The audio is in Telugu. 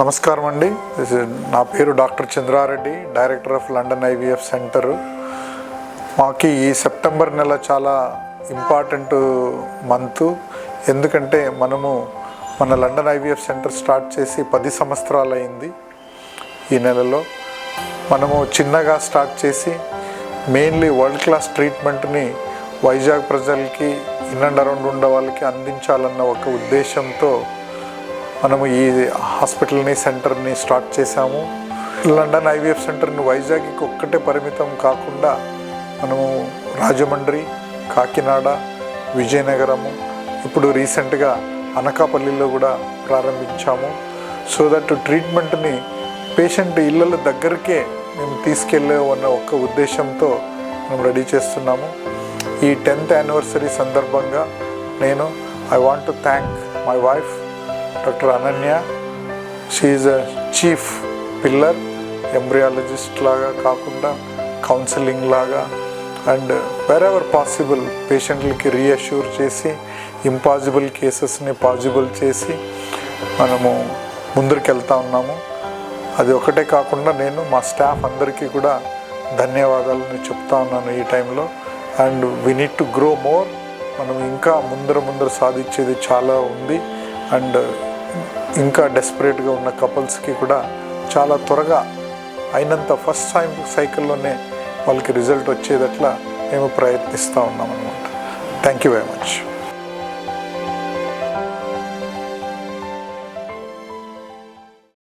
నమస్కారం అండి. నా పేరు doctor Chandra Reddy director of London IVF centre. మాకు ఈ సెప్టెంబర్ నెల చాలా ఇంపార్టెంట్ మంత్. ఎందుకంటే మనము మన లండన్ ఐవీఎఫ్ సెంటర్ స్టార్ట్ చేసి పది సంవత్సరాలు అయింది ఈ నెలలో. మనము చిన్నగా స్టార్ట్ చేసి మెయిన్లీ వరల్డ్ క్లాస్ ట్రీట్మెంట్ని వైజాగ్ ప్రజలకి ఇన్ అండ్ అరౌండ్ ఉండే వాళ్ళకి అందించాలన్న ఒక ఉద్దేశంతో మనము ఈ హాస్పిటల్ని సెంటర్ని స్టార్ట్ చేశాము. లండన్ ఐవీఎఫ్ సెంటర్ని వైజాగ్కి ఒక్కటే పరిమితం కాకుండా మనము రాజమండ్రి కాకినాడ విజయనగరము ఇప్పుడు రీసెంట్గా అనకాపల్లిలో కూడా ప్రారంభించాము. సో దట్ ట్రీట్మెంట్ని పేషెంట్ ఇళ్ళ దగ్గరికే మేము తీసుకెళ్ళే అన్న ఒక ఉద్దేశంతో మేము రెడీ చేస్తున్నాము. ఈ టెన్త్ యానివర్సరీ సందర్భంగా నేను I want to thank my wife doctor Ananya. She a chief pillar embryologist లాగా కాకుండా కౌన్సిలింగ్ లాగా అండ్ వెరెవర్ పాసిబుల్ పేషెంట్లకి రీఅష్యూర్ చేసి ఇంపాసిబుల్ కేసెస్ని పాసిబుల్ చేసి మనము ముందరికి వెళ్తా ఉన్నాము. అది ఒకటే కాకుండా నేను మా స్టాఫ్ అందరికీ కూడా ధన్యవాదాలని చెప్తా ఉన్నాను ఈ టైంలో. And we need to grow more మనం ఇంకా ముందర ముందర సాధించేది చాలా ఉంది. అండ్ ఇంకా డెస్పరేట్గా ఉన్న కపుల్స్కి కూడా చాలా త్వరగా అయినంత ఫస్ట్ టైం సైకిల్లోనే వాళ్ళకి రిజల్ట్ వచ్చేదట్లా మేము ప్రయత్నిస్తూ ఉన్నాం అనమాట థ్యాంక్ యూ వెరీ మచ్